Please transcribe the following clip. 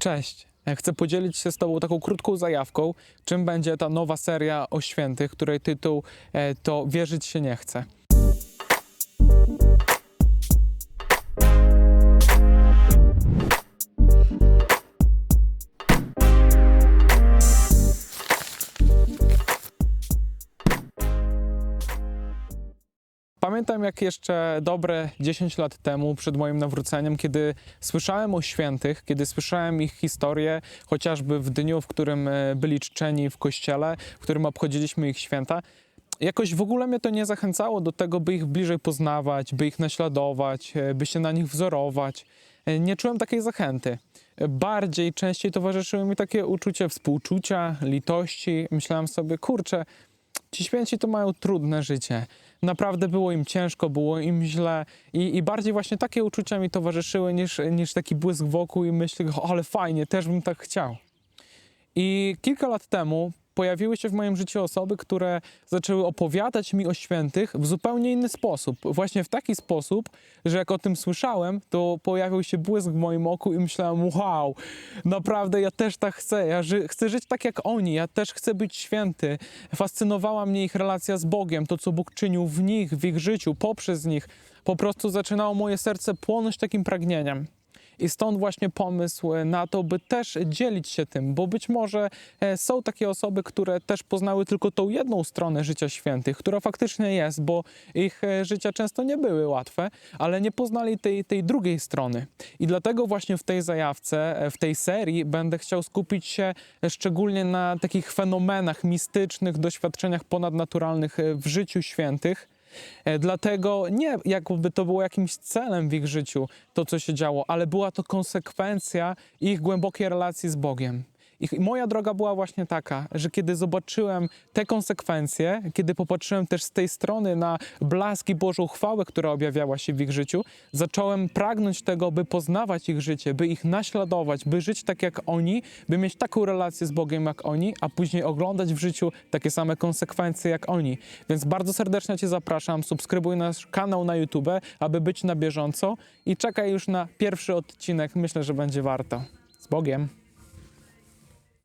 Cześć. Chcę podzielić się z Tobą taką krótką zajawką, czym będzie ta nowa seria o świętych, której tytuł e, to Wierzyć się nie chce. Pamiętam jak jeszcze dobre 10 lat temu, przed moim nawróceniem, kiedy słyszałem o świętych, kiedy słyszałem ich historię, chociażby w dniu, w którym e, byli czczeni w kościele, w którym obchodziliśmy ich święta, jakoś w ogóle mnie to nie zachęcało do tego, by ich bliżej poznawać, by ich naśladować, e, by się na nich wzorować. E, Nie czułem takiej zachęty. Bardziej, częściej towarzyszyły mi takie uczucie współczucia, litości. Myślałem sobie, kurczę, Ci święci to mają trudne życie. Naprawdę było im ciężko, było im źle i, i bardziej właśnie takie uczucia mi towarzyszyły niż, niż taki błysk wokół i myśl, ale fajnie, też bym tak chciał. I kilka lat temu pojawiły się w moim życiu osoby, które zaczęły opowiadać mi o świętych w zupełnie inny sposób. Właśnie w taki sposób, że jak o tym słyszałem, to pojawił się błysk w moim oku i myślałem, wow, naprawdę ja też tak chcę. Ja ży- chcę żyć tak jak oni, ja też chcę być święty. Fascynowała mnie ich relacja z Bogiem, to co Bóg czynił w nich, w ich życiu, poprzez nich. Po prostu zaczynało moje serce płonąć takim pragnieniem. I stąd właśnie pomysł na to, by też dzielić się tym, bo być może e, są takie osoby, które też poznały tylko tą jedną stronę życia świętych, która faktycznie jest, bo ich e, życia często nie były łatwe, ale nie poznali tej, tej drugiej strony. I dlatego właśnie w tej zajawce, e, w tej serii będę chciał skupić się e, szczególnie na takich fenomenach mistycznych, doświadczeniach ponadnaturalnych e, w życiu świętych. E, Dlatego nie jakby to było jakimś celem w ich życiu, to co się działo, ale była to konsekwencja ich głębokiej relacji z Bogiem. I moja droga była właśnie taka, że kiedy zobaczyłem te konsekwencje, kiedy popatrzyłem też z tej strony na blaski Bożą chwałę, która objawiała się w ich życiu, zacząłem pragnąć tego, by poznawać ich życie, by ich naśladować, by żyć tak jak oni, by mieć taką relację z Bogiem jak oni, a później oglądać w życiu takie same konsekwencje jak oni. Więc bardzo serdecznie Cię zapraszam, subskrybuj nasz kanał na YouTube, aby być na bieżąco i czekaj już na pierwszy odcinek. Myślę, że będzie warto. Z Bogiem!